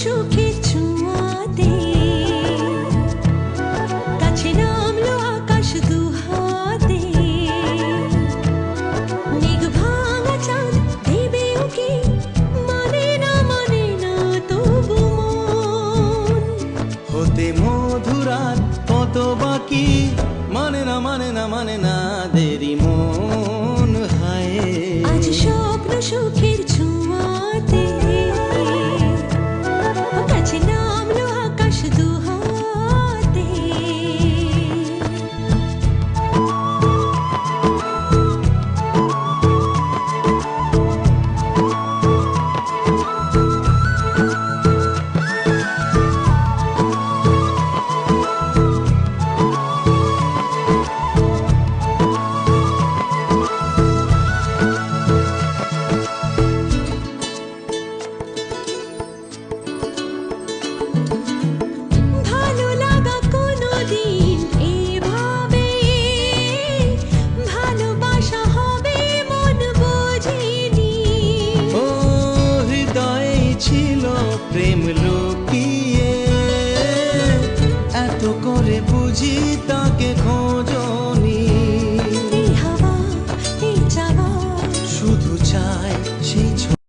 সুখের ছোঁয়াতে কাছে নামলো আকাশ দুহাতে। মেঘ ভাঙা চাঁদ দেবে ওকে মানে না মানে না তবু মন। হতে মধুরাত কত বাকি মানে না মানে না মানে না দেরি মন হায়। আজ স্বপ্ন সুখের ছোঁয়াতে। প্রেম লুকিয়ে এত করে বুঝি তাকে খোঁজো।